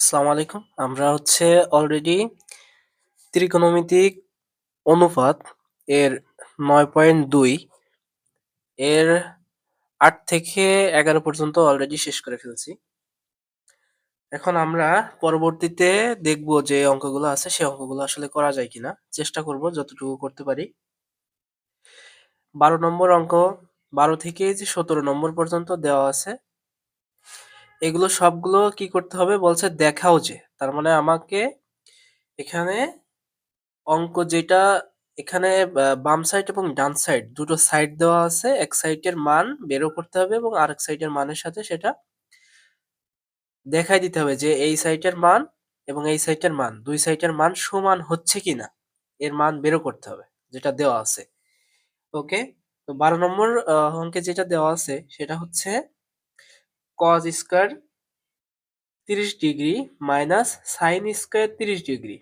আসসালামু আলাইকুম। আমরা হচ্ছে অলরেডি ত্রিকোণমিতিক অনুপাত এর নয় পয়েন্ট দুই এর আট থেকে এগারো পর্যন্ত অলরেডি শেষ করে ফেলছি। এখন আমরা পরবর্তীতে দেখব যে অঙ্কগুলো আছে, সেই অঙ্কগুলো আসলে করা যায় কিনা। চেষ্টা করব যতটুকু করতে পারি। বারো নম্বর অঙ্ক, বারো থেকে যে সতেরো নম্বর পর্যন্ত দেওয়া আছে। এগুলো সবগুলো কি করতে হবে? বলছে দেখাও যে। তার মানে আমাকে এখানে অঙ্ক যেটা এখানে বাম সাইড এবং ডান সাইড দুটো সাইড দেওয়া আছে। এক সাইডের মান বেরো করতে হবে এবং আরেক সাইডের মানের সাথে সেটা দেখাই দিতে হবে যে এই সাইডের মান এবং এই সাইডের মান, দুই সাইডের মান সমান হচ্ছে কিনা, এর মান বেরো করতে হবে যেটা দেওয়া আছে। ওকে? তো বারো নম্বর অঙ্কে যেটা দেওয়া আছে সেটা হচ্ছে কজ স্কোয়ার তিরিশ ডিগ্রি মাইনাস সাইন স্কোয়ার তিরিশ ডিগ্রি।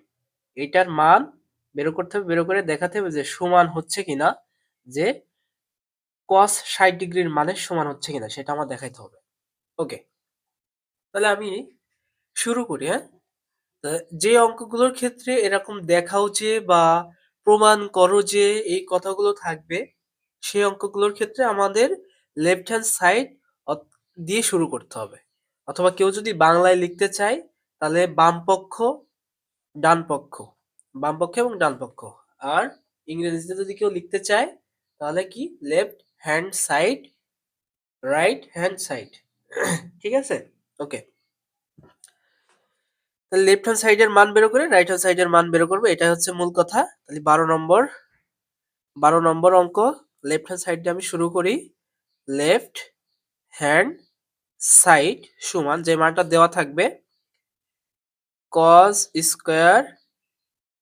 এটার মান বের করতে হবে, বের করে দেখাতে হবে যে সমান হচ্ছে কিনা, যে কস ষাট ডিগ্রির মানের সমান হচ্ছে কিনা, সেটা আমার দেখাইতে হবে। ওকে তাহলে আমি শুরু করি হ্যাঁ? যে অঙ্কগুলোর ক্ষেত্রে এরকম দেখাও যে বা প্রমাণ করো যে এই কথাগুলো থাকবে, সেই অঙ্কগুলোর ক্ষেত্রে আমাদের লেফট হ্যান্ড সাইড দিয়ে শুরু করতে হবে। অথবা কেউ যদি বাংলায় লিখতে চায়, তাহলে বাম পক্ষ ডান পক্ষ বাম পক্ষ এবং ডান পক্ষ আর ইংরেজিতে যদি কেউ লিখতে চায়, তাহলে কি? Left hand side, right hand side. ঠিক আছে? ওকে। তাহলে লেফট হ্যান্ড সাইডের মান বের করে রাইট হ্যান্ড সাইডের মান বের করবে এটা হচ্ছে মূল কথা। তাহলে বারো নম্বর বারো নম্বর অঙ্ক। লেফট হ্যান্ড সাইডে আমি শুরু করি। লেফট হ্যান্ড সাইড সমান যে মানটা দেওয়া থাকবে কজ স্কোয়ার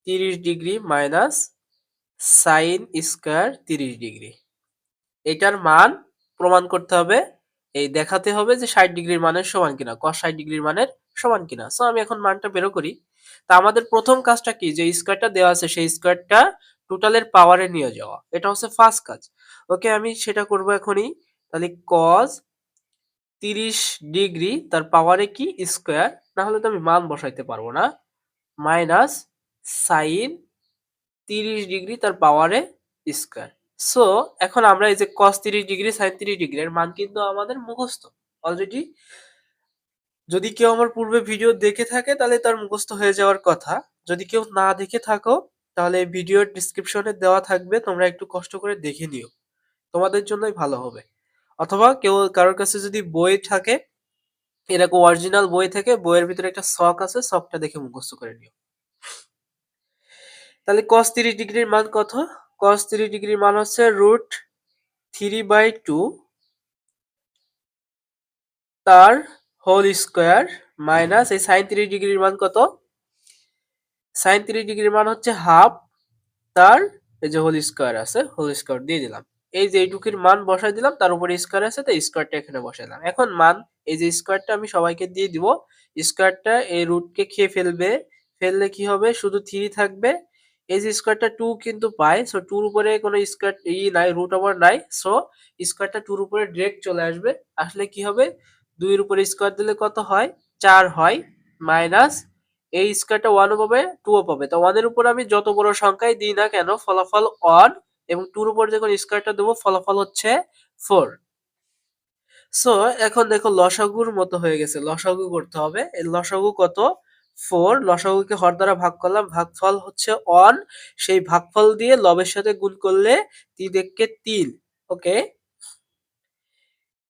তিরিশ ডিগ্রি মাইনাস সাইন স্কোয়ার তিরিশ ডিগ্রি। এটার মান প্রমাণ করতে হবে, এই দেখাতে হবে যে ষাট ডিগ্রির মানের সমান কিনা কস ষাট ডিগ্রির মানের সমান কিনা। সো আমি এখন মানটা বেরো করি। তা আমাদের প্রথম কাজটা কি? যে স্কোয়ারটা দেওয়া আছে, সেই স্কোয়ারটা টোটালের পাওয়ারে নিয়ে যাওয়া। এটা হচ্ছে ফার্স্ট কাজ। ওকে আমি সেটা করব এখনই। তাহলে কজ তিরিশ ডিগ্রি তার পাওয়ারে কি? স্কোয়ার না হলে তো আমি মান বসাইতে পারব না। মাইনাস সাইন তিরিশ ডিগ্রি তার পাওয়ারে স্কোয়ার সো এখন আমরা এই যে কস তিরিশ ডিগ্রি সাইন তিরিশ ডিগ্রি, এর মান কিন্তু আমাদের মুখস্থ। অলরেডি যদি কেউ আমার পূর্বে ভিডিও দেখে থাকে, তাহলে তার মুখস্থ হয়ে যাওয়ার কথা। যদি কেউ না দেখে থাকো, তাহলে ভিডিওর ডিসক্রিপশনে দেওয়া থাকবে, তোমরা একটু কষ্ট করে দেখে নিও। তোমাদের জন্যই ভালো হবে। অথবা কেউ কারোর কাছে যদি বই থাকে, এরকম অরিজিনাল বই থেকে বইয়ের ভিতরে একটা শখ আছে শখটা দেখে মুখস্থ করে নিও। তাহলে কস তিরিশ ডিগ্রির মান কত? কস তিরিশ ডিগ্রির মান হচ্ছে রুট থ্রি বাই টু তার হোল স্কোয়ার মাইনাস এই সাইন তিরিশ ডিগ্রির মান কত? সাইন তিরিশ ডিগ্রির মান হচ্ছে হাফ তার এই যে হোল স্কোয়ার আছে হোল স্কোয়ার দিয়ে দিলাম। এই যে এইটুকির মান বসাই দিলাম, তার উপরে স্কোয়ার আছে তো স্কোয়ারটা এখানে বসাইলাম এখন মান, এই যে স্কোয়ারটা আমি সবাইকে দিয়ে দিব। স্কোয়ারটা এই রুটকে খেয়ে ফেলবে। ফেললে কি হবে? শুধু থ্রি থাকবে। এই যে স্কোয়ারটা টু কিন্তু পায় সো টুর উপরে কোনো স্কোয়ার ই নাই রুট ওভার নাই সো স্কোয়ারটা টুর উপরে ডিরেক্ট চলে আসবে। আসলে কি হবে? দুইয়ের উপরে স্কোয়ার দিলে কত হয়? চার হয় মাইনাস এই স্কোয়ারটা ওয়ানও পাবে টুও পাবে। তো ওয়ানের উপর আমি যত বড় সংখ্যাই দিই না কেন, ফলাফল ওয়ান এবং টুর উপর যখন স্কোয়ারটা দেবো, ফলাফল হচ্ছে ফোর সো এখন দেখো লসাগুর মতো হয়ে গেছে। লসাগু করতে হবে। লসাগু কত? ফোর লসাগুকে হর দ্বারা ভাগ করলাম। ভাগফল হচ্ছে অন সেই ভাগফল দিয়ে লবের সাথে গুণ করলে তিন এককে তিন। ওকে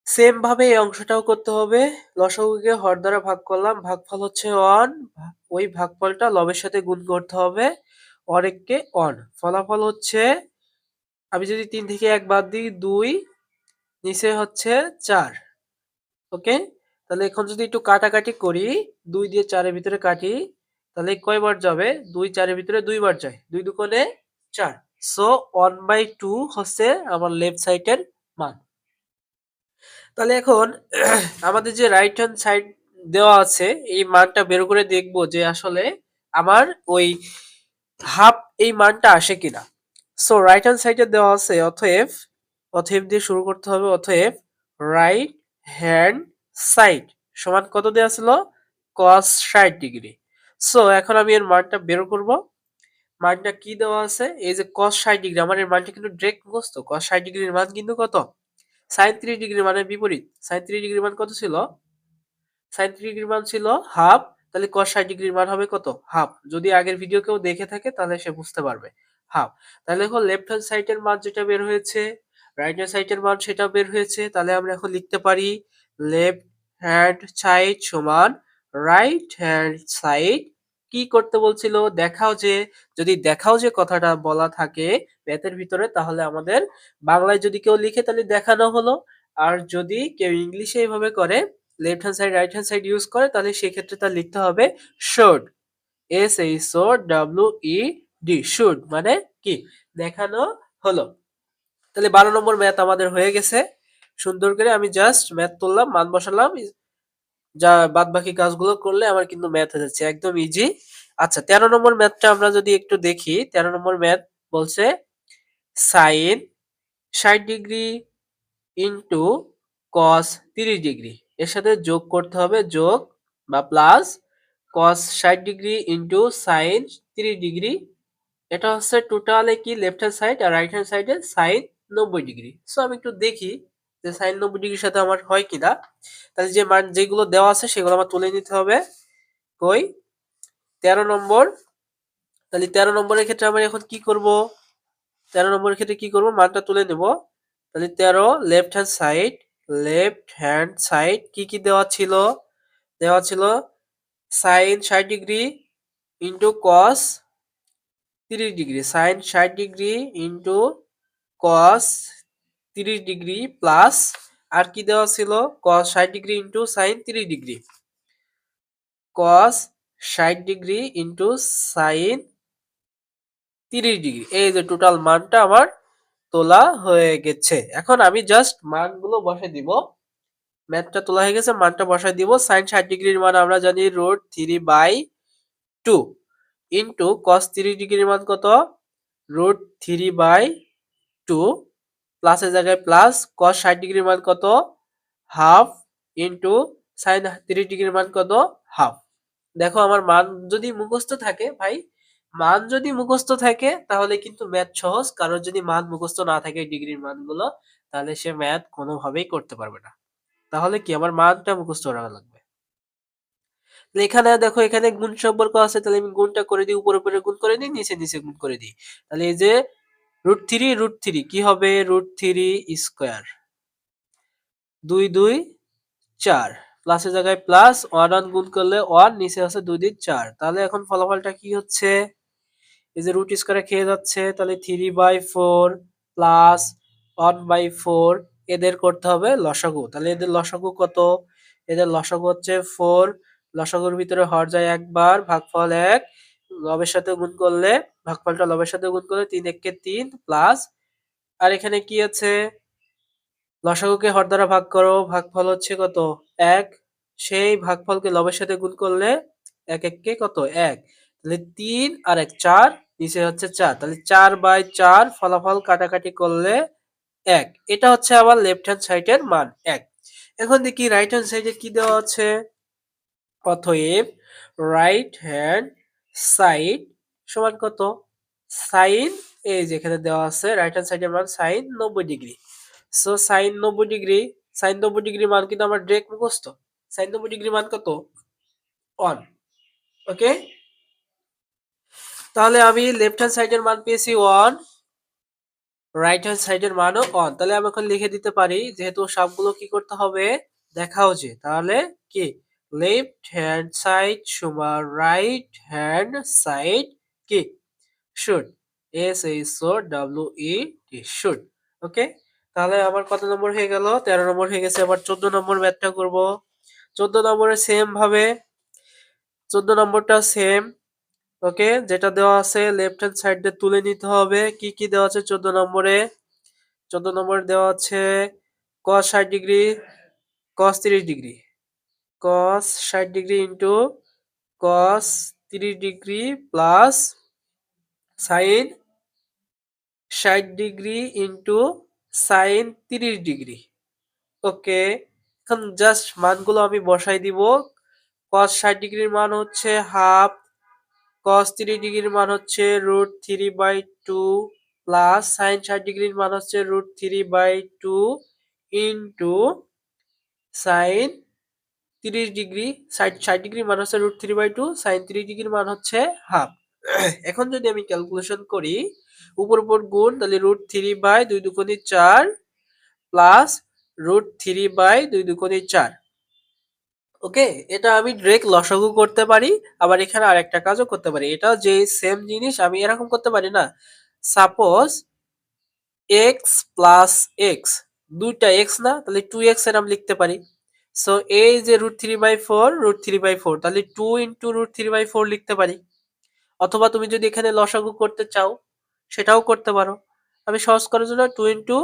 সেম ভাবে এই অংশটাও করতে হবে। লসাগুকে হর দ্বারা ভাগ করলাম। ভাগফল হচ্ছে অন ওই ভাগফলটা লবের সাথে গুণ করতে হবে। অনেককে অন ফলাফল হচ্ছে আমি যদি তিন থেকে এক বাদ দিই, দুই, নিচে হচ্ছে চার। ওকে? তাহলে এখন যদি একটু কাটাকাটি করি, দুই দিয়ে চারের ভিতরে কাটি, তাহলে কয়বার যাবে? দুই চারের ভিতরে দুইবার যায়। দুই দুকোণে চার। সো ওয়ান বাই টু হচ্ছে আমার লেফট সাইডের মান। তাহলে এখন আমাদের যে রাইট হ্যান্ড সাইড দেওয়া আছে, এই মানটা বের করে দেখব যে আসলে আমার ওই হাফ এই মানটা আসে কিনা। সো রাইট হ্যান্ড সাইডে দেওয়া আছে অথএব অথএব দিয়ে শুরু করতে হবে অথএব রাইট হ্যান্ড সাইড সমান কত দেওয়া ছিল? কস ষাট ডিগ্রি। সো এখন আমি এর মানটা বের করব। মানটা কি দেওয়া আছে? এই যে কস ষাট ডিগ্রি, আমার এর মানটা কিন্তু ডিরেক্ট মুখস্থ। কস ষাট ডিগ্রির মান কিন্তু কত? সাইন ত্রিশ ডিগ্রির মানের বিপরীত। সাইন ত্রিশ ডিগ্রির মান কত ছিল? সাইন ত্রিশ ডিগ্রির মান ছিল হাফ তাহলে কস ষাট ডিগ্রির মান হবে কত? হাফ যদি আগের ভিডিও কেউ দেখে থাকে, তাহলে সে বুঝতে পারবে। হাফ। তাহলে দেখো লেফট হ্যান্ড সাইডের মান যেটা বের হয়েছে রাইট হ্যান্ড সাইডের মান সেটা বের হয়েছে। তাহলে আমরা এখন লিখতে পারি লেফট হ্যান্ড সাইড সমান রাইট হ্যান্ড সাইড কি করতে বলছিল? দেখাও যে, যদি দেখাও যে কথাটা বলা থাকে ম্যাথের ভিতরে, তাহলে আমাদের বাংলায় যদি কেউ লিখে তাহলে দেখানো হলো। আর যদি কেউ ইংলিশে এইভাবে করে left hand side right hand side use করে, তাহলে সেক্ষেত্রে তার লিখতে হবে should S H O W E D should মানে কি? দেখানো হলো। তাহলে বারো নম্বর ম্যাথ আমাদের হয়ে গেছে। সুন্দর করে আমি জাস্ট ম্যাথ তুললাম, মান বসালাম। যা বাদ বাকি কাজগুলো করলে আমার কিন্তু ম্যাথ হয়ে যাচ্ছে, একদম ইজি আচ্ছা তেরো নম্বর ম্যাথটা আমরা যদি একটু দেখি, তেরো নম্বর ম্যাথ বলছে সাইন ষাট ডিগ্রি ইন্টু কস তিরিশ ডিগ্রি। এর সাথে যোগ করতে হবে, যোগ বা প্লাস কস ষাট ডিগ্রি ইন্টু সাইন তিরিশ ডিগ্রি এটা হচ্ছে টোটালে কি লেফট হ্যান্ড সাইড আর রাইট হ্যান্ড সাইডে সাইন নব্বই ডিগ্রি সো আমি একটু দেখি যে সাইন নব্বই ডিগ্রির সাথে আমার হয় কিনা। তাহলে যে মান যেগুলো দেওয়া আছে সেগুলো আমার তুলে নিতে হবে। কই? তেরো নম্বর। তাহলে তেরো নম্বরের ক্ষেত্রে আমরা এখন কি করব? তেরো নম্বরের ক্ষেত্রে কি করব? মানটা তুলে নেব। তাহলে তেরো left hand side left hand side কি কি দেওয়া ছিল? দেওয়া ছিল সাইন ষাট ডিগ্রি ইন্টু কস তিরিশ ডিগ্রি, সাইন ষাট ডিগ্রি ইন্টু কস তিরিশ ডিগ্রি প্লাস, আর কি দেওয়া ছিল? কস ষাট ডিগ্রি ইন্টু সাইন তিরিশ ডিগ্রি। কস ষাট ডিগ্রি ইন্টু সাইন তিরিশ ডিগ্রি। এই যে টোটাল মানটা আমার তোলা হয়ে গেছে। এখন আমি জাস্ট মানগুলো বসে দিব। ম্যাথটা তোলা হয়ে গেছে, মানটা বসাই দিব। সাইন ষাট ডিগ্রির মান আমরা জানি root three by two into cos তিরিশ ডিগ্রির মান কত? রুট থ্রি বাই টু প্লাসের জায়গায় প্লাস কস ষাট ডিগ্রির মান কত? হাফ ইন্টু সাইন তিরিশ ডিগ্রির মান কত? হাফ দেখো আমার মান যদি মুখস্থ থাকে, ভাই, মান যদি মুখস্থ থাকে, তাহলে কিন্তু ম্যাথ সহজ। কারণ যদি মান মুখস্থ না থাকে ডিগ্রির মানগুলো, তাহলে সে ম্যাথ কোনোভাবেই করতে পারবে না। তাহলে কি আমার মানটা মুখস্থ রাখা লাগবে? এখানে দেখো, এখানে গুণ সম্পর্ক আছে, তাহলে আমি গুণটা করে দিই, উপরে উপরে গুণ করে দিই, নিচে নিচে গুণ করে দিই। তাহলে এই যে রুট থ্রি রুট থ্রি কি হবে? রুট থ্রি স্কোয়ার দুই দুই, চার। প্লাসের জায়গায় প্লাস ওয়ান ওয়ান গুণ করলে ওয়ান নিচে আছে দুই দুই, চার। তাহলে এখন ফলাফলটা কি হচ্ছে? এই যে রুট স্কোয়ারে খেয়ে যাচ্ছে, তাহলে three by four plus one by four এদের করতে হবে লসাগু। তাহলে এদের লসাগু কত? এদের লসাগু হচ্ছে ফোর লসাগুর ভিতরে হর যায় একবার, ভাগফল এক, লবের সাথে গুণ করলে, ভাগফলটা লবের সাথে গুণ করলে তিন এককে তিন প্লাস আর এখানে কি আছে? লসাগুকে হর দ্বারা ভাগ করো, ভাগফল হচ্ছে কত? এক। সেই ভাগফলকে লবের সাথে গুণ করলে এক এককে কত? এক। তাহলে তিন আর এক চার, নিচে হচ্ছে চার। তাহলে চার বাই চার ফলাফল কাটাকাটি করলে এক। এটা হচ্ছে আমার লেফট হ্যান্ড সাইডের মান, এক। এখন দেখি রাইট হ্যান্ড সাইডে কি দেওয়া আছে? অতএব রাইট হ্যান্ড সাইড সমান কত? সাইন এই যেখানে দেওয়া আছে রাইট হ্যান্ড সাইডের মান সাইন নব্বই ডিগ্রি সো সাইন নব্বই ডিগ্রি সাইন নব্বই ডিগ্রি মান কিন্তু আমার ডিরেক্ট মুখস্থ। সাইন নব্বই ডিগ্রি মান কত? ওয়ান ওকে তাহলে আমি লেফট হ্যান্ড সাইডের মান পেয়েছি ওয়ান রাইট হ্যান্ড সাইডের মানও ওয়ান তাহলে আমি এখন লিখে দিতে পারি, যেহেতু সবগুলো কি করতে হবে? দেখাও যে, তাহলে কি? লেফট হ্যান্ড সাইড সমান রাইট হ্যান্ড সাইড কি showed S H O W E T showed okay তাহলে আমার কত নম্বর হয়ে গেল? তেরো নম্বর হয়ে গেছে। আবার চোদ্দ নম্বর ম্যাথটা করব। চোদ্দ নম্বরে সেম ভাবে, চোদ্দ নম্বরটা সেম ওকে যেটা দেওয়া আছে লেফট হ্যান্ড সাইড তুলে নিতে হবে। কি কি দেওয়া আছে চোদ্দ নম্বরে? চোদ্দ নম্বরে দেওয়া আছে কস ষাট ডিগ্রি কস তিরিশ ডিগ্রি। কস ষাট ডিগ্রি ইন্টু কস তিরিশ ডিগ্রি প্লাস সাইন ষাট ডিগ্রি ইন্টু সাইন তিরিশ ডিগ্রি ওকে এখন জাস্ট মানগুলো আমি বসাই দিব। cos ষাট ডিগ্রির মান হচ্ছে হাফ cos তিরিশ ডিগ্রির মান হচ্ছে root three by two plus sine ষাট ডিগ্রির মান হচ্ছে root three by two into sine তিরিশ ডিগ্রি, ষাট ষাট ডিগ্রির মান হচ্ছে root three by two sine তিরিশ ডিগ্রির মান হচ্ছে হাফ এখন যদি আমি ক্যালকুলেশন করি, উপর উপর গুণ, তাহলে রুট থ্রি বাই দুই দুকোনি চার প্লাস রুট থ্রি বাই দুই দুকোনি চার। ওকে এটা আমি ডিরেক্ট লসাগু করতে পারি, আবার এখানে আরেকটা কাজও করতে পারি। এটা যে সেম জিনিস আমি এরকম করতে পারি না। সাপোজ এক্স প্লাস এক্স দুইটা এক্স না, তাহলে টু এক্সের আমি লিখতে পারি। সো এই যে root three by four root three by four তাহলে two into root three by four লিখতে পারি। অথবা তুমি যদি এখানে লসাগু করতে চাও, সেটাও করতে পারো। আমি সহজ করার জন্য two into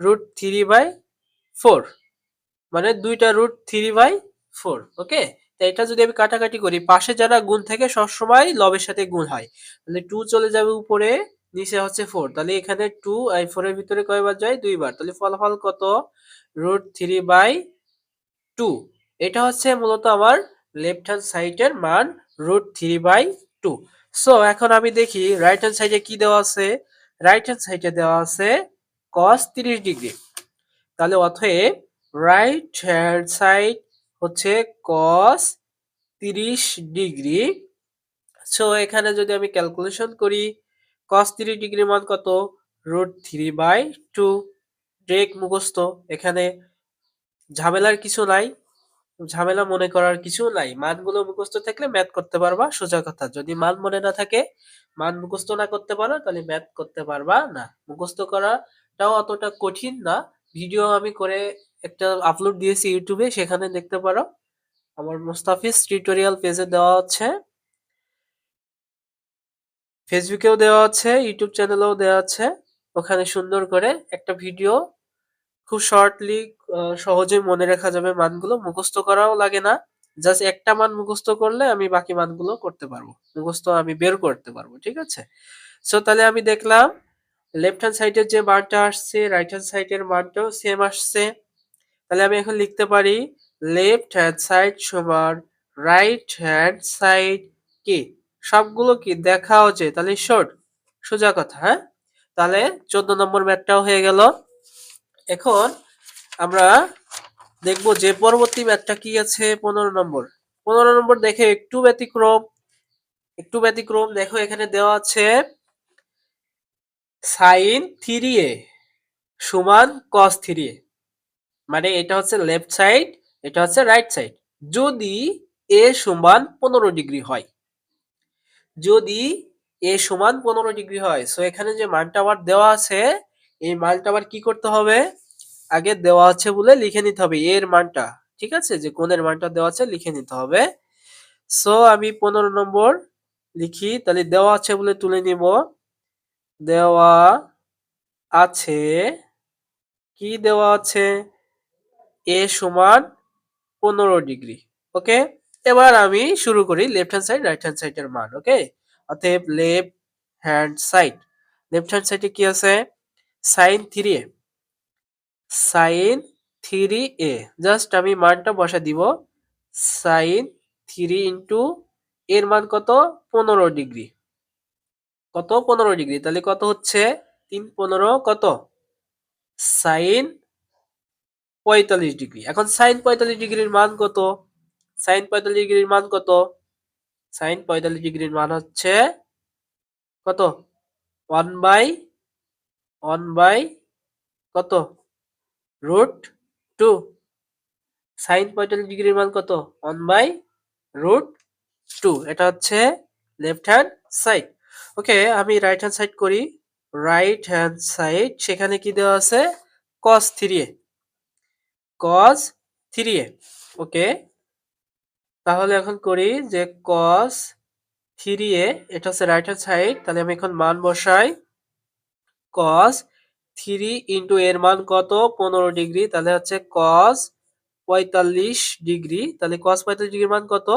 root three by four মানে দুইটা root three by four okay তো এটা যদি আমি কাটাকাটি করি, পাশে যারা গুণ থাকে, সবসময় লবের সাথে গুণ হয়। তাহলে টু চলে যাবে উপরে, নিচে হচ্ছে ফোর তাহলে এখানে টু আই ফোরের ভিতরে কয়বার যায়? দুইবার। তাহলে ফলাফল কত? রুট থ্রি বাই টু এটা হচ্ছে মূলত আমার লেফট হ্যান্ড সাইডের মান root three by two so এখন আমি দেখি রাইট হ্যান্ড সাইডে কি দেওয়া আছে? রাইট হ্যান্ড সাইডে দেওয়া আছে কস তিরিশ ডিগ্রি তাহলে অতএব রাইট হ্যান্ড সাইড হচ্ছে কস তিরিশ ডিগ্রি সো এখানে যদি আমি ক্যালকুলেশন করি কস তিরিশ ডিগ্রি মান কত? রুট থ্রি বাই টু ডেক মুখস্থ, এখানে ঝামেলার কিছু নাই, ঝামেলা মনে করার কিছু নাই। মানগুলো মুখস্থ থাকলে ম্যাথ করতে পারবা, সোজা কথা। যদি মান মনে না থাকে, মান মুখস্থ না করতে পারো, তাহলে ম্যাথ করতে পারবা না। মুখস্থ করাটাও অতটা কঠিন না। ভিডিও আমি করে একটা আপলোড দিয়েছি ইউটিউবে, সেখানে দেখতে পারো। আমার মুস্তাফিজ টিউটোরিয়াল পেজে দেওয়া আছে। ফেসবুকেও দেওয়া আছে, ইউটিউব চ্যানেলেও দেওয়া আছে। ওখানে সুন্দর করে একটা ভিডিও খুব শর্টলি সহজেই মনে রাখা যাবে মানগুলো। মুখস্থ করাও লাগে না। জাস্ট একটা মান মুখস্থ করলে আমি বাকি মানগুলো করতে পারব। মুখস্থ আমি বের করতে পারব, ঠিক আছে? সো তাহলে আমি দেখলাম লেফট হ্যান্ড সাইডের যে মানটা আসছে রাইট হ্যান্ড সাইডের মানটাও সেম আসছে। তাহলে আমি এখন লিখতে পারি লেফট হ্যান্ড সাইড সমান রাইট হ্যান্ড সাইড কি? সবগুলো কি? দেখা হচ্ছে তাহলে শর্ট সোজা কথা হ্যাঁ? তাহলে চোদ্দ নম্বর ম্যাথটাও হয়ে গেল। এখন আমরা দেখব যে পরবর্তী ম্যাথটা কি আছে পনেরো নম্বর। পনেরো নম্বর দেখে একটু ব্যতিক্রম একটু ব্যতিক্রম। দেখো এখানে দেওয়া আছে সাইন থ্রি এ সমান কস থ্রি এ মানে এটা হচ্ছে লেফট সাইড এটা হচ্ছে রাইট সাইড যদি এ সমান পনেরো ডিগ্রি হয়, যদি এ সমান পনেরো ডিগ্রি হয় সো এখানে যে মানটা আবার দেওয়া আছে, এই মানটা আবার কি করতে হবে? আগে দেওয়া আছে বলে লিখে নিতে হবে, এর মানটা, ঠিক আছে? যে কোণের মানটা দেওয়া আছে লিখে নিতে হবে। সো আমি পনেরো নম্বর লিখি, তাহলে দেওয়া আছে বলে তুলে নিব। দেওয়া আছে, কি দেওয়া আছে? এ সমান পনেরো ডিগ্রি, ওকে? এবার আমি শুরু করি left hand side right hand সাইডের মান, ওকে? অতএব left hand side left hand সাইডে কি আছে? Sine three A sine three A. Just আমি মানটা বসা দিব। সাইন থ্রি ইন্টু এর মান কত? পনেরো ডিগ্রি। কত? পনেরো ডিগ্রি। তাহলে কত হচ্ছে? তিন পনেরো কত? সাইন পঁয়তাল্লিশ ডিগ্রি। এখন সাইন পঁয়তাল্লিশ ডিগ্রির মান কত? সাইন পঁয়তাল্লিশ ডিগ্রির মান কত? সাইন পঁয়তাল্লিশ ডিগ্রির মান হচ্ছে কত? ওয়ান বাই ওয়ান বাই কত? রুট টু সাইন পঁয়তাল্লিশ ডিগ্রির মান কত? ওয়ান বাই রুট টু এটা হচ্ছে লেফট হ্যান্ড সাইড ওকে আমি রাইট হ্যান্ড সাইড করি। রাইট হ্যান্ড সাইড সেখানে কি দেওয়া আছে? কস থ্রি এ কস থ্রি এ ওকে তাহলে এখন করি যে কস থ্রি এ এটা হচ্ছে রাইট হ্যান্ড সাইড তাহলে আমি এখন মান বসাই। কস থ্রি ইন্টু এর মান কত? পনেরো ডিগ্রি। তাহলে হচ্ছে কস পঁয়তাল্লিশ ডিগ্রি। তাহলে কস পঁয়তাল্লিশ ডিগ্রির মান কত?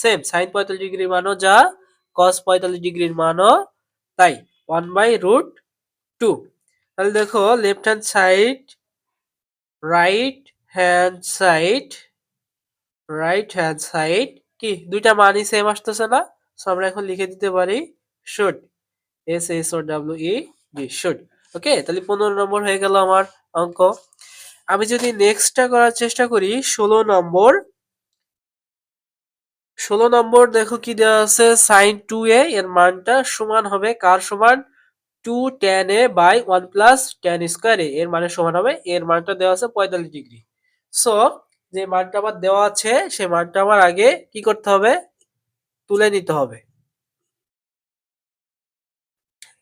সেম সাইন পঁয়তাল্লিশ ডিগ্রির মানও যা কস পঁয়তাল্লিশ ডিগ্রির মানও তাই। ওয়ান বাই রুট টু তাহলে দেখো left hand side right hand side right hand side কি? দুইটা মানই সেম আসতেছে না? সো আমরা এখন লিখে দিতে পারি showed S S O W E D showed okay তাহলে পনেরো নম্বর হয়ে গেল আমার অঙ্ক। আমি যদি নেক্সটটা করার চেষ্টা করি, ষোলো নম্বর। ষোলো নম্বর দেখো কি দেওয়া আছে? সাইন টু এ এর মানটা সমান হবে কার সমান? Two tan A by one plus tan square A এর মানে সমান হবে, এর মানটা দেওয়া আছে পঁয়তাল্লিশ ডিগ্রি সো যে মানটা আমার দেওয়া আছে সেই মানটা আমার আগে কি করতে হবে? তুলে নিতে হবে।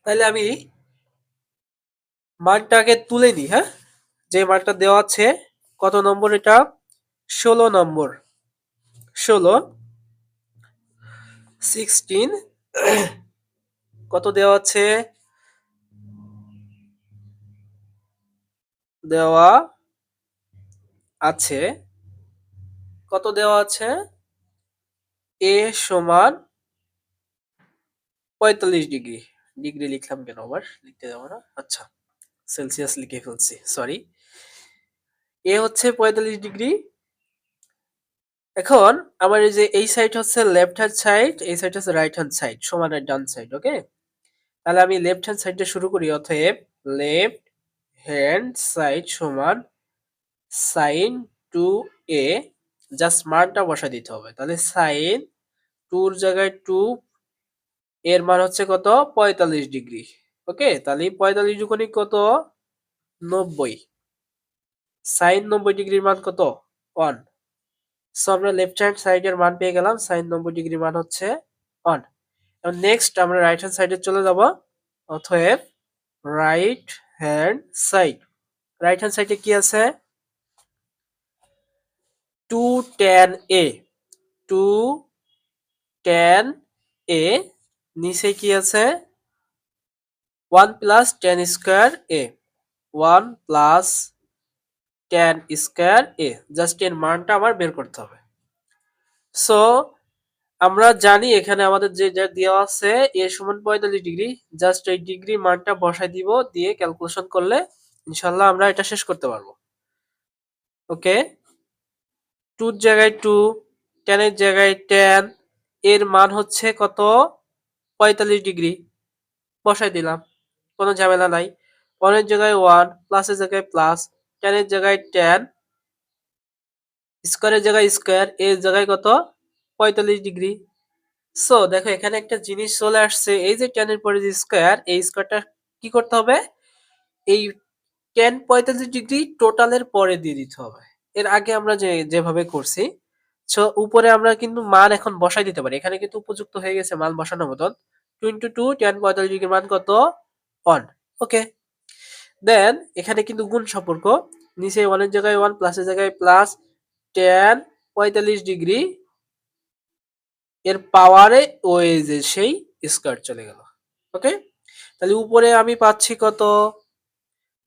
তাহলে আমি মানটাকে তুলে নিই হ্যাঁ? যে মানটা দেওয়া আছে, কত নম্বর এটা? ষোলো নম্বর। ষোলো সিক্সটিন কত দেওয়া আছে? দেওয়া আছে, কত দেওয়া আছে? এ সমান পঁয়তাল্লিশ ডিগ্রি। ডিগ্রি লিখলাম কেন আবার? লিখতে যাব না? আচ্ছা। সেলসিয়াস লিখে ফেলছি সরি এ হচ্ছে পঁয়তাল্লিশ ডিগ্রি। এখন আমার এই যে এই সাইড হচ্ছে লেফট হ্যান্ড সাইড এই সাইড হচ্ছে রাইট হ্যান্ড সাইড সমানের ডান সাইড ওকে তাহলে আমি লেফট হ্যান্ড সাইডটা শুরু করি, অতএব লেফট হ্যান্ড সাইড সমান সাইন টু এ জাস্ট মানটা বসা দিতে হবে। তাহলে সাইন টুর জায়গায় টু এর মান হচ্ছে কত? পঁয়তাল্লিশ ডিগ্রি। ওকে তাহলে পঁয়তাল্লিশ দুগুণী কত? নব্বই। সাইন নব্বই ডিগ্রির মান কত? ওয়ান সো আমরা লেফট হ্যান্ড সাইডের মান পেয়ে গেলাম সাইন নব্বই ডিগ্রি মান হচ্ছে ওয়ান এবং নেক্সট আমরা রাইট হ্যান্ড সাইডে চলে যাব, অতএব right hand side right hand সাইডে কি আছে? Two tan A two tan A নিচে কি আছে? One plus tan square A. One plus tan square A. Just এর মানটা আমার বের করতে হবে। সো, আমরা জানি এখানে আমাদের যে যা দেওয়া আছে এ সমান পঁয়তাল্লিশ ডিগ্রি। জাস্ট এই ডিগ্রি মানটা বসাই দিব, দিয়ে ক্যালকুলেশন করলে ইনশাল্লাহ আমরা এটা শেষ করতে পারব। ওকে? টুর জায়গায় টু, টেনের জায়গায় টেন, এর মান হচ্ছে কত? পঁয়তাল্লিশ ডিগ্রি। বসাই দিলাম। কোনো ঝামেলা নাই। ওয়ানের জায়গায় ওয়ান প্লাসের জায়গায় প্লাস টেনের জায়গায় টেন স্কোয়ারের জায়গায় স্কোয়ার এর জায়গায় কত? পঁয়তাল্লিশ ডিগ্রি। সো দেখো, এখানে একটা জিনিস চলে আসছে, এই যে টেনের পরে যে স্কোয়ার এই স্কোয়ারটা কি করতে হবে? এই টেন পঁয়তাল্লিশ ডিগ্রি টোটালের পরে দিয়ে দিতে হবে। এর আগে আমরা যে, যেভাবে করছি সো উপরে আমরা কিন্তু মান এখন বসাই দিতে পারি। এখানে কিন্তু উপযুক্ত হয়ে গেছে মান বসানোর মতন। টু ইন্টু টু টেন পঁয়তাল্লিশ ডিগ্রির মান কত? ওয়ান ওকে দেন এখানে কিন্তু গুণ সম্পর্ক। নিচে ওয়ানের জায়গায় ওয়ান প্লাসের জায়গায় প্লাস টেন পঁয়তাল্লিশ ডিগ্রি এর পাওয়ারে যে সেই স্কোয়ার চলে গেল ওকে তাহলে উপরে আমি পাচ্ছি কত?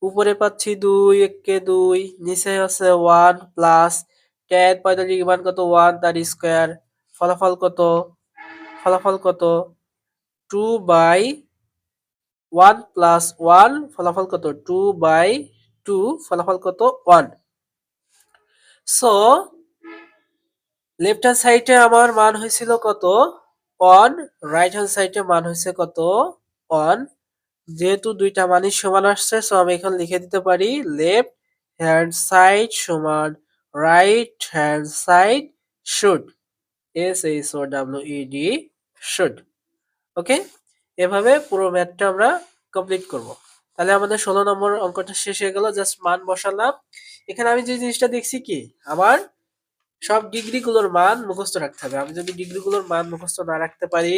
উপরে পাচ্ছি দুই, একে দুই, নিচে আছে ওয়ান প্লাস টেন পঁয়তাল্লিশ ডিগ্রি মান কত? ওয়ান তার স্কোয়ার ফলাফল কত? ফলাফল কত? Two by one plus one ফলাফল কত? টু বাই টু ফলাফল কত? ওয়ান সো লেফট হ্যান্ড সাইডে আমার মান হয়েছিল কত? ওয়ান রাইট হ্যান্ড সাইডে মান হয়েছে কত? ওয়ান যেহেতু দুইটা মানই সমান আসছে সো আমি এখন লিখে দিতে পারি লেফট হ্যান্ড সাইড সমান right hand side showed S H O W E D showed okay এভাবে পুরো ম্যাথটা আমরা কমপ্লিট করব। তাহলে আমাদের ষোলো নম্বর অঙ্কটা শেষ হয়ে গেল জাস্ট মান বসালাম। এখানে আমি যে জিনিসটা দেখছি কি? আমার সব ডিগ্রি গুলোর মান মুখস্থ রাখতে হবে। আমি যদি ডিগ্রি গুলোর মান মুখস্থ না রাখতে পারি,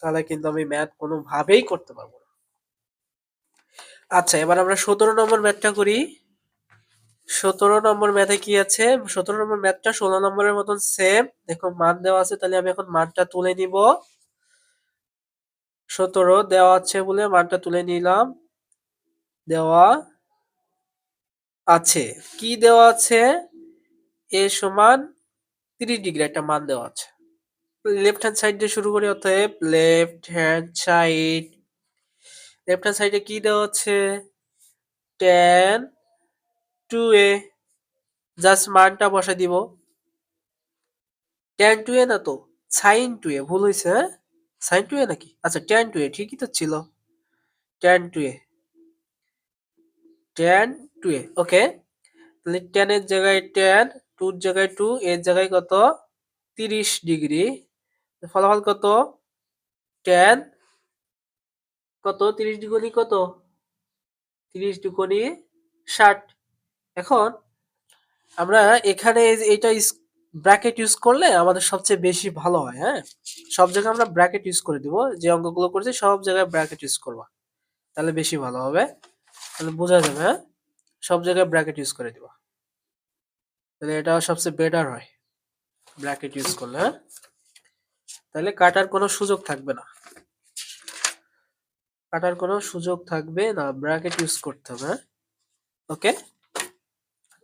তাহলে কিন্তু আমি ম্যাথ কোনোভাবেই করতে পারব না। আচ্ছা এবার আমরা সতেরো নম্বর ম্যাথটা করি। সতেরো নম্বর ম্যাথে কি আছে? সতেরো নম্বর ম্যাথটা ষোলো নম্বরের মতন সেম দেখো, মান দেওয়া আছে, তাহলে আমি এখন মানটা তুলে নিব। সতেরো দেওয়া আছে বলে মানটা তুলে নিলাম। দেওয়া আছে। কি দেওয়া আছে? এ সমান তিরিশ ডিগ্রি একটা মান দেওয়া আছে। লেফট হ্যান্ড সাইড দিয়ে শুরু করি, অতএব left hand side left hand সাইডে কি দেওয়া আছে? টেন টু এ জাস্ট মানটা বসে দিব। ট্যান টু এ না তো? সাইন টু এ ভুল হয়েছে হ্যাঁ? সাইন টু এ নাকি? আচ্ছা ট্যান টু এ, ঠিকই তো ছিল। Tan two A. Tan two A okay তাহলে ট্যানের জায়গায় ট্যান টুর জায়গায় টু এর জায়গায় কত? তিরিশ ডিগ্রি। ফলাফল কত? ট্যান কত? তিরিশ ডিগ্রি কত? তিরিশ ডিগ্রি ষাট। এখন আমরা এখানে এটা ব্র্যাকেট ইউজ করলে আমাদের সবচেয়ে বেশি ভালো হয় হ্যাঁ? সব জায়গায় আমরা ব্র্যাকেট ইউজ করে দিব, যে অঙ্কগুলো করেছি সব জায়গায় ব্র্যাকেট ইউজ করবা। তাহলে বেশি ভালো হবে। তাহলে বোঝা যাবে হ্যাঁ? সব জায়গায় ব্র্যাকেট ইউজ করে দিব। তাহলে এটা সবচেয়ে বেটার হয় ব্র্যাকেট ইউজ করলে হ্যাঁ? তাহলে কাটার কোনো সুযোগ থাকবে না। কাটার কোনো সুযোগ থাকবে না ব্র্যাকেট ইউজ করতে হবে হ্যাঁ? ওকে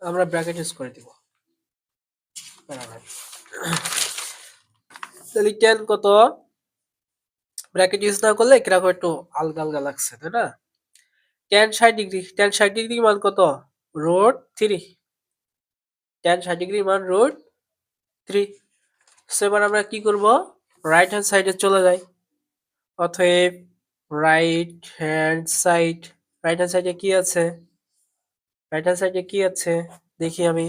আমরা ব্র্যাকেট ইউজ করে দিব। তাহলে টেন কত? ব্র্যাকেট ইউজ না করলে কীরকম একটু আলগা আলগা লাগছে, তাই না? টেন ষাট ডিগ্রি টেন ষাট ডিগ্রি মান কত? রোড থ্রি টেন ষাট ডিগ্রি মান রোড থ্রি সেবার আমরা কি করব? রাইট হ্যান্ড সাইডে চলে যাই। অতএব right hand side right hand সাইডে কি আছে? রাইট হ্যান্ড সাইডে কি আছে? দেখি আমি।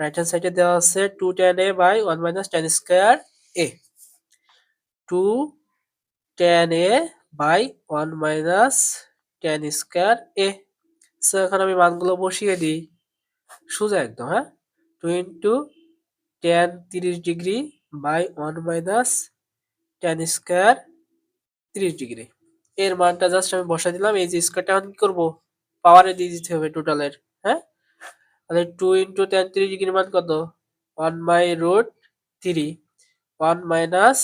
রাইট হ্যান্ড সাইডে দেওয়া আছে two tan A by one minus tan square A two tan A by one minus tan square A so এখন আমি মানগুলো বসিয়ে দিই। সোজা একদম হ্যাঁ? টু ইন্টু টেন তিরিশ degree by one minus tan square তিরিশ ডিগ্রি। এর মানটা জাস্ট আমি বসাই দিলাম, এই যে স্কোয়ারটা এখন কি করব? পাওয়ারে দিয়ে দিতে হবে টোটালের হ্যাঁ? তাহলে টু ইন্টু টেন তিরিশ ডিগ্রির মান কত? One by root three one minus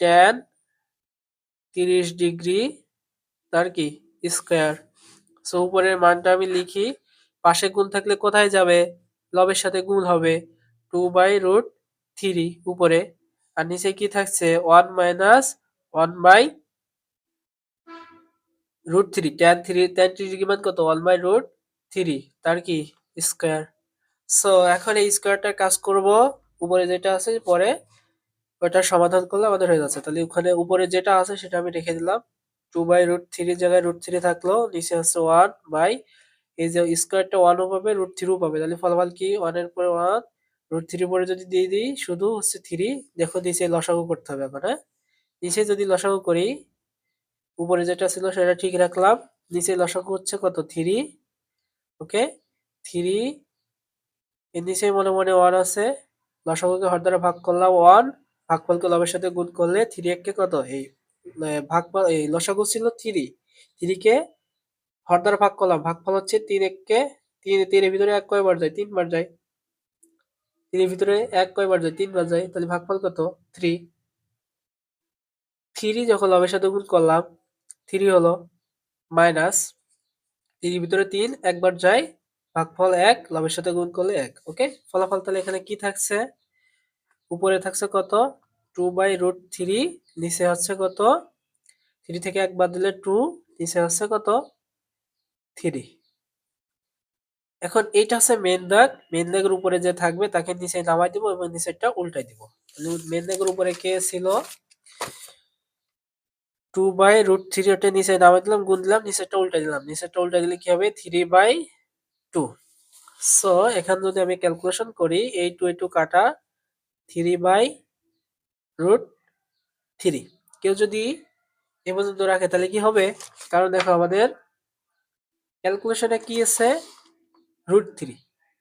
tan তিরিশ ডিগ্রি তার কি? স্কোয়ার সো উপরের মানটা আমি লিখি, পাশে গুণ থাকলে কোথায় যাবে? লবের সাথে গুণ হবে। টু বাই রুট থ্রি উপরে। আর নিচে কি থাকছে? One minus one by root three tan three tan three degree মান কত? ওয়ান বাই রুট থ্রি তার কি? স্কোয়ার সো এখন এই স্কোয়ারটার কাজ করব, উপরে যেটা আছে পরে ওটার সমাধান করলে আমাদের হয়ে যাচ্ছে। তাহলে ওখানে উপরে যেটা আছে সেটা আমি রেখে দিলাম। টু বাই রুট থ্রির জায়গায় রুট থ্রি থাকল, নিচে হচ্ছে ওয়ান বাই এই যে স্কোয়ারটা ওয়ানও পাবে রুট থ্রিও পাবে। তাহলে ফলাফল কি? ওয়ানের পরে ওয়ান রুট থ্রি পরে যদি দিয়ে দিই, শুধু হচ্ছে থ্রি দেখো নিচে লসাগু করতে হবে এখন হ্যাঁ? নিচে যদি লসাগু করি, উপরে যেটা ছিল সেটা ঠিক রাখলাম। নিচে লসাগু হচ্ছে কত? থ্রি ওকে থ্রি এর নিচে মনে মনে ওয়ান আছে। লসাগুকে হর দ্বারা ভাগ করলাম ওয়ান ভাগফলকে লবের সাথে গুণ করলে থ্রি এককে কত? এই ভাগ এই লসাগু ছিল থ্রি থ্রিকে হর দ্বারা ভাগ করলাম, ভাগফল হচ্ছে তিন এককে তিন, তিনের ভিতরে এক কয়বার যায়? তিনবার যায়। তিনের ভিতরে এক কয়বার যায়? তিনবার যায়। তাহলে ভাগফল কত? থ্রি থ্রি যখন লবের সাথে গুণ করলাম থ্রি হলো মাইনাস তিনের ভিতরে তিন, একবার যায়। ভাগফল এক লবের সাথে গুণ করলে এক ওকে ফলাফল তাহলে এখানে কি থাকছে? উপরে থাকছে কত? টু বাই রুট থ্রি নিচে হচ্ছে কত? থ্রি থেকে এক বাদ দিলে টু নিচে হচ্ছে কত? থ্রি এখন এইটা হচ্ছে মেন দাগ মেন দাগের উপরে যে থাকবে তাকে নিচে নামাই দিব এবং নিচেরটা উল্টাই দিব। মেন দাগের উপরে কে ছিল? টু বাই রুট থ্রি ওটা নিচে নামাই দিলাম, গুণ দিলাম, নিচেরটা উল্টাই দিলাম। নিচেরটা উল্টাই দিলে কি হবে? থ্রি বাই টু সো এখান যদি আমি ক্যালকুলেশন করি, এই টু এই টু কাটা থ্রি বাই রুট থ্রি কেউ যদি এ পর্যন্ত রাখে, তাহলে কি হবে? কারণ দেখো আমাদের ক্যালকুলেশনে কি আছে? রুট থ্রি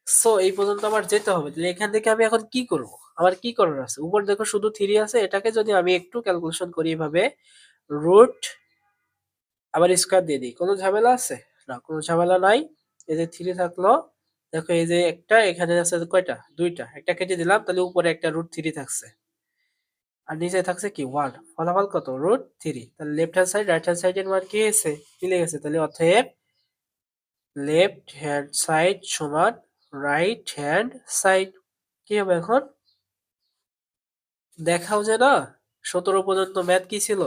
সো এই পর্যন্ত আমার যেতে হবে। তাহলে এখান থেকে আমি এখন কি করব? আমার কি করার আছে? উপর দেখো শুধু থ্রি আছে। এটাকে যদি আমি একটু ক্যালকুলেশন করি এভাবে রুট আবার স্কোয়ার দিয়ে দিই। কোনো ঝামেলা আছে? না, কোনো ঝামেলা নাই। এই যে থ্রি থাকল, দেখো এই যে একটা, এখানে আছে কয়টা? দুইটা। একটা কেটে দিলাম, তাহলে উপরে একটা রুট থ্রি থাকছে। আর নিচে থাকছে কি? ওয়ান ফলাফল কত? রুট থ্রি তাহলে left hand side right hand সাইডের মান কি হয়েছে মিলে গেছে। তাহলে অতএব লেফট হ্যান্ড সাইড সমান রাইট হ্যান্ড সাইড কি হবে এখন? দেখাও যে না, সতেরো পর্যন্ত ম্যাথ কি ছিল?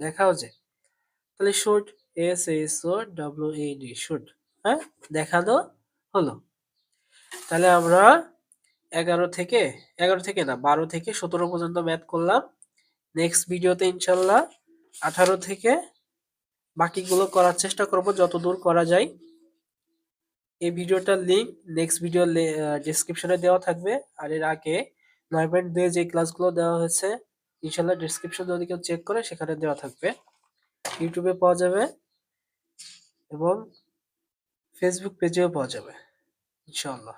দেখাও যে। তাহলে showed S S O W A D showed হ্যাঁ দেখানো হলো। তাহলে আমরা এগারো থেকে এগারো থেকে না, বারো থেকে সতেরো পর্যন্ত ম্যাথ করলাম। নেক্সট ভিডিওতে ইনশাল্লাহ আঠারো থেকে বাকিগুলো করার চেষ্টা করব, যতদূর করা যায়। এই ভিডিওটার লিঙ্ক নেক্সট ভিডিও ডিসক্রিপশনে দেওয়া থাকবে। আর এর আগে নয় পয়েন্ট দুয়ে যে ক্লাসগুলো দেওয়া হয়েছে, ইনশাল্লাহ ডিসক্রিপশন যদি কেউ চেক করে, সেখানে দেওয়া থাকবে। ইউটিউবে পাওয়া যাবে। এবং ফেসবুক পেজেও পাওয়া যাবে ইনশাআল্লাহ।